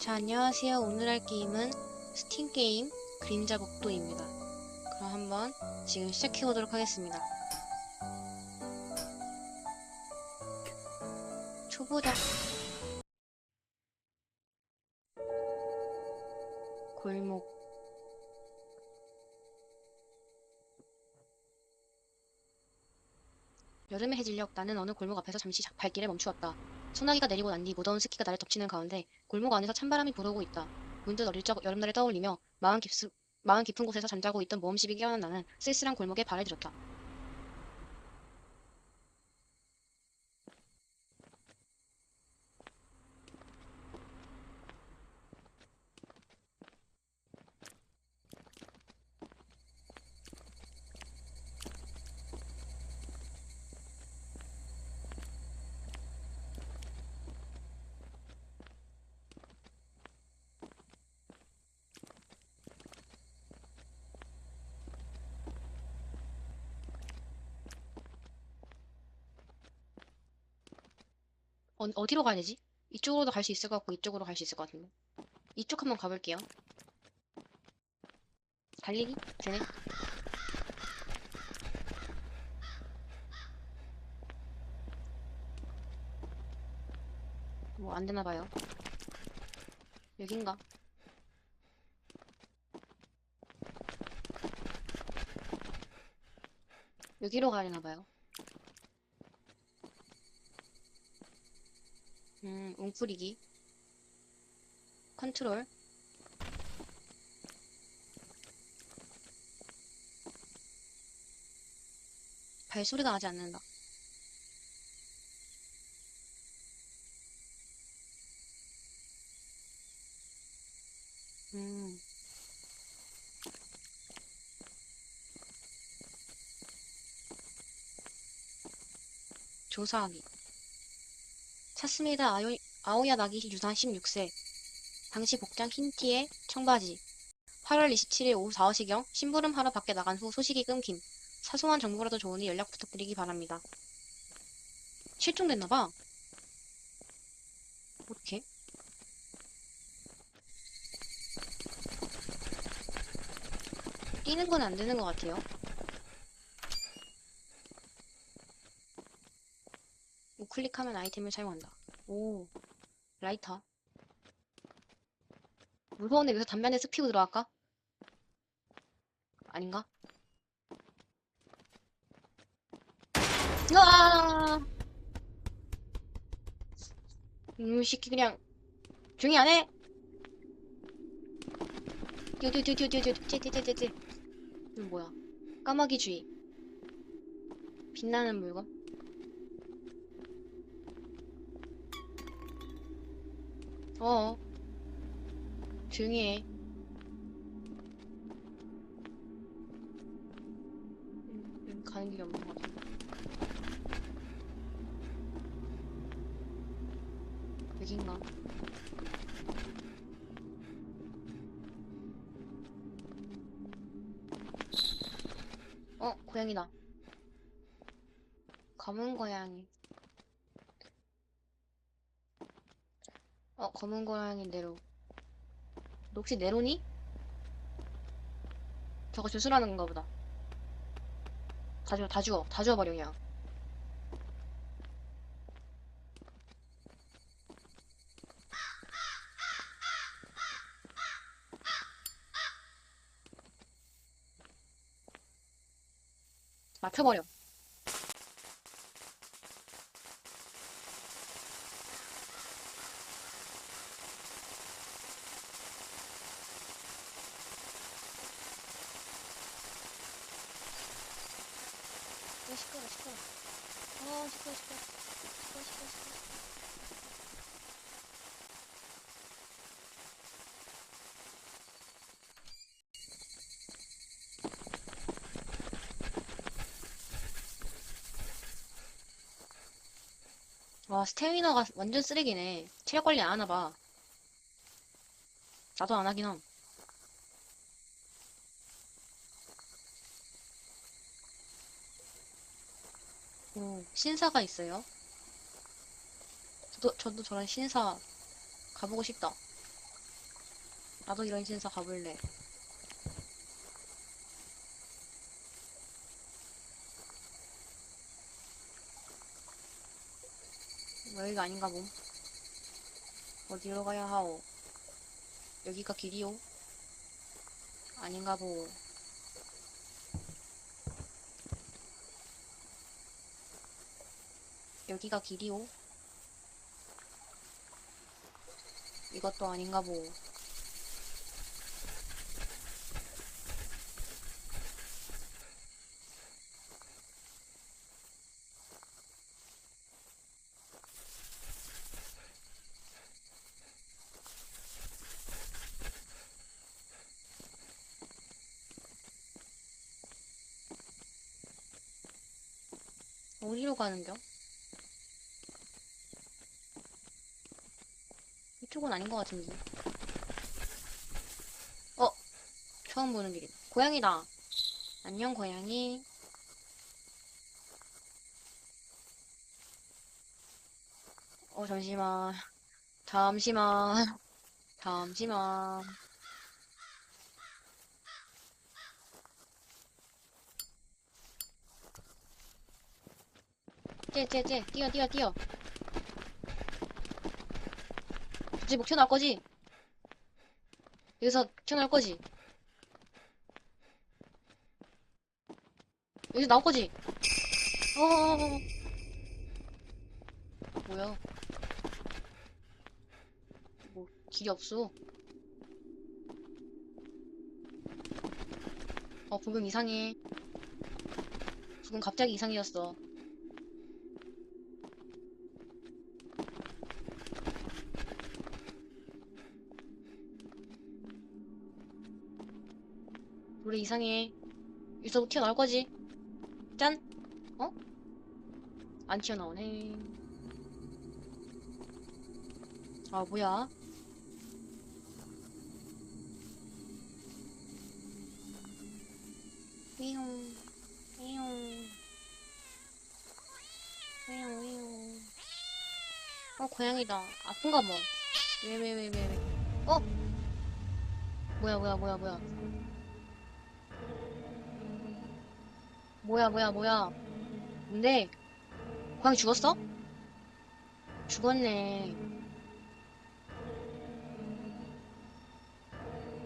자, 안녕하세요. 오늘 할 게임은 스팀 게임 그림자 복도입니다. 그럼 한번 지금 시작해 보도록 하겠습니다. 초보자 골목 여름의 해질녘 나는 어느 골목 앞에서 잠시 자- 발길을 멈추었다. 소나기가 내리고 난 뒤 무더운 습기가 나를 덮치는 가운데 골목 안에서 찬바람이 불어오고 있다. 문득 어릴 적 여름날을 떠올리며 마음 깊수, 마음 깊은 곳에서 잠자고 있던 모험집이 깨어난 나는 쓸쓸한 골목에 발을 들였다. 어, 어디로 가야 되지? 이쪽으로도 갈 수 있을 것 같고 이쪽으로 갈 수 있을 것 같은데. 이쪽 한번 가볼게요. 달리기? 되네. 뭐 안 되나 봐요. 여긴가? 여기로 가야 되나 봐요. 음, 웅크리기. 컨트롤. 발소리가 나지 않는다. 음. 조사하기. 찾습니다. 아오, 아오야 나기 유산 16세. 당시 복장 흰 티에 청바지. 8월 27일 오후 4시경 심부름하러 밖에 나간 후 소식이 끊김. 사소한 정보라도 좋으니 연락 부탁드리기 바랍니다. 실종됐나봐. 어떻게? 뛰는 건 안 되는 것 같아요. 우클릭하면 아이템을 사용한다. 오, 라이터. 무서운데 여기서 대쓱 피고 들어갈까? 아닌가? 으아! 이놈의 새끼 그냥 조용히 안 해? 뛰어 이건 뭐야? 까마귀 주의 빛나는 물건 어 조용히 해 음, 여기 가는 길이 없는 것 같아 여긴가? 어, 고양이다. 검은 고양이. 어, 검은 고양이 네로. 너 혹시 네로니? 저거 주술하는 건가 보다. 다 주워, 다 주워, 다 주워버려, 그냥. 맞춰버려. 시끄러, 시끄러. 어, 시끄러, 시끄러. 시끄러, 시끄러, 시끄러. 와, 스태미나가 완전 쓰레기네. 체력 관리 안 하나 봐. 나도 안 하긴 함. 오, 신사가 있어요. 저도, 저도 저런 신사 가보고 싶다. 나도 이런 신사 가볼래. 여기가 아닌가 봄. 어디로 가야 하오? 여기가 길이오? 아닌가 보. 여기가 길이오? 이것도 아닌가 보. 어디로 가는겨? 이쪽은 아닌 것 같은데. 어? 처음 보는 길이다. 고양이다. 안녕, 고양이. 어, 잠시만. 잠시만. 잠시만. 쟤, 쟤, 쟤. 뛰어, 뛰어, 뛰어. 이제 목 튀어나올 거지? 여기서 튀어나올 거지? 여기서 나올 거지? 어어어어. 뭐야? 뭐, 길이 없어. 어, 부금 이상해. 부금 갑자기 이상해졌어. 노래 이상해. 여기서 튀어나올 거지? 짠! 어? 안 튀어나오네. 아, 뭐야? 삐용, 삐용, 삐용, 삐용. 어, 고양이다. 아픈가 뭐. 왜, 왜, 왜, 왜, 왜. 어? 뭐야, 뭐야, 뭐야, 뭐야. 뭐야, 뭐야, 뭐야. 근데, 고양이 죽었어? 죽었네.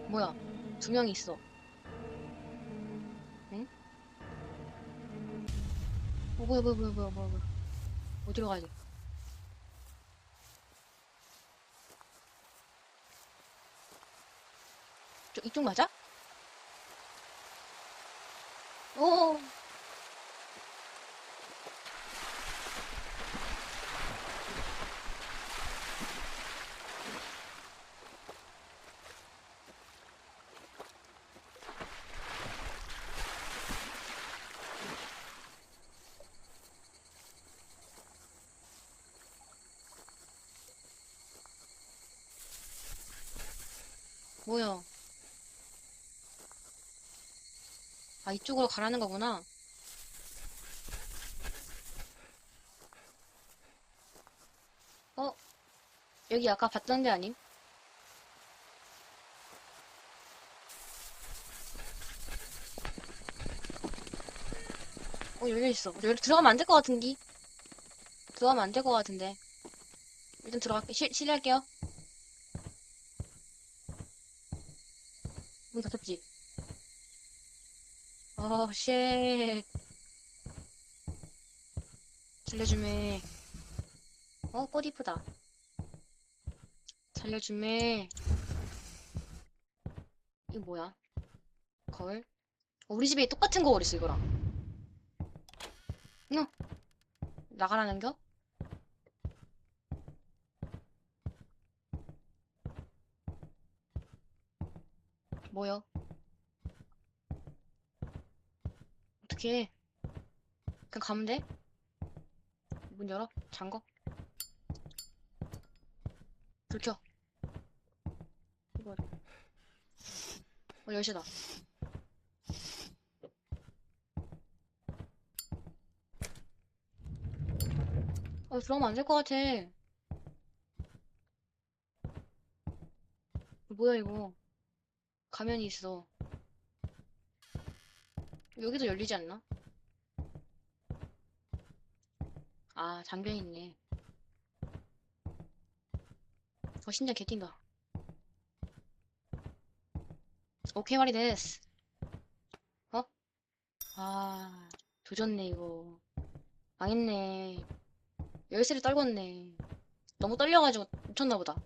뭐야, 두 명이 있어. 응? 어, 뭐야, 뭐야, 뭐야, 뭐야, 뭐야, 뭐야. 어디로 가야 돼? 저, 이쪽 맞아? 오, 뭐야. 아, 이쪽으로 가라는 거구나. 어? 여기 아까 봤던 데 아님? 어, 열려있어. 여기 들어가면 안 될 것 같은데? 들어가면 안 될 것 같은데. 일단 들어갈게. 실, 실례할게요. 문 닫혔지? 어, 쉣. 살려주매. 어, 꽃 이쁘다. 살려주매. 이거 뭐야? 거울? 어, 우리 집에 똑같은 거울 있어, 이거랑. 응. 나가라는 겨? 뭐요? 어떻게 그냥 가면 돼? 문 열어? 잠궈? 불 켜. 이거 어, 열쇠다. 어, 들어가면 안 될 것 같아. 뭐야, 이거. 가면이 있어. 여기도 열리지 않나? 아, 잠겨있네. 어, 심장 개뛴다. 오케이, 말이 됐어. 어? 아, 조졌네, 이거. 망했네. 열쇠를 떨궜네. 너무 떨려가지고 미쳤나 보다.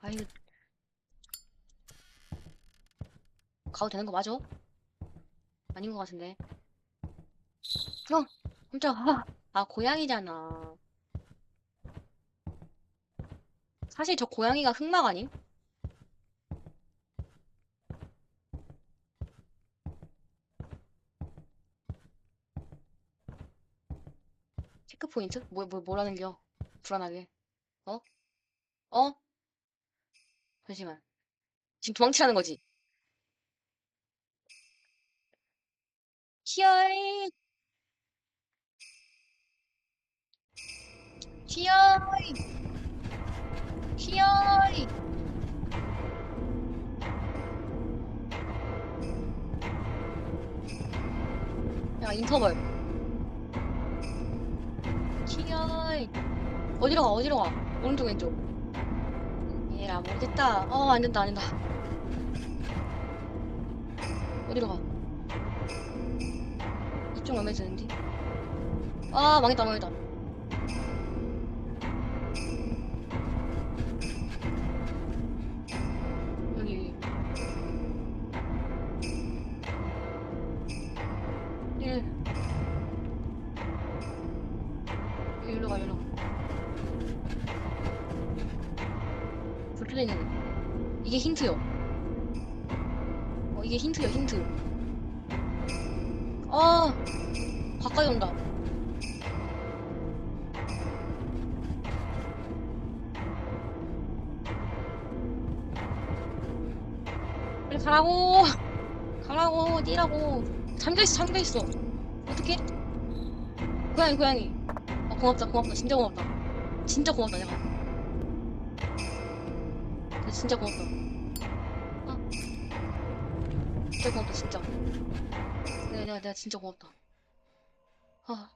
아, 이거. 가도 되는 거 맞아? 아닌 것 같은데. 어, 깜짝아. 아, 고양이잖아. 사실 저 고양이가 흑막 아님? 체크 포인트? 뭐, 뭐, 뭐라는 겨? 불안하게. 어? 어? 잠시만. 지금 도망치라는 거지? 히어이! 히어이! 히어이! 야, 인터벌. 히어이! 어디로 가, 어디로 가? 오른쪽, 왼쪽. 얘라, 모르겠다. 어, 안 된다, 안 된다. 어디로 가? 이쪽 마음에 드는데? 아, 망했다, 망했다. 여기. 일. 일로 가, 일로 가. 불편해는 이게 힌트요. 어, 이게 힌트요, 힌트. 아, 가까이 온다. 빨리 가라고! 가라고, 뛰라고. 잠겨있어, 잠겨있어. 어떡해? 고양이, 고양이. 아, 고맙다, 고맙다. 진짜 고맙다. 진짜 고맙다, 내가. 나 진짜 고맙다. 아. 진짜 고맙다, 진짜. 내가, 내가, 진짜 고맙다. 아.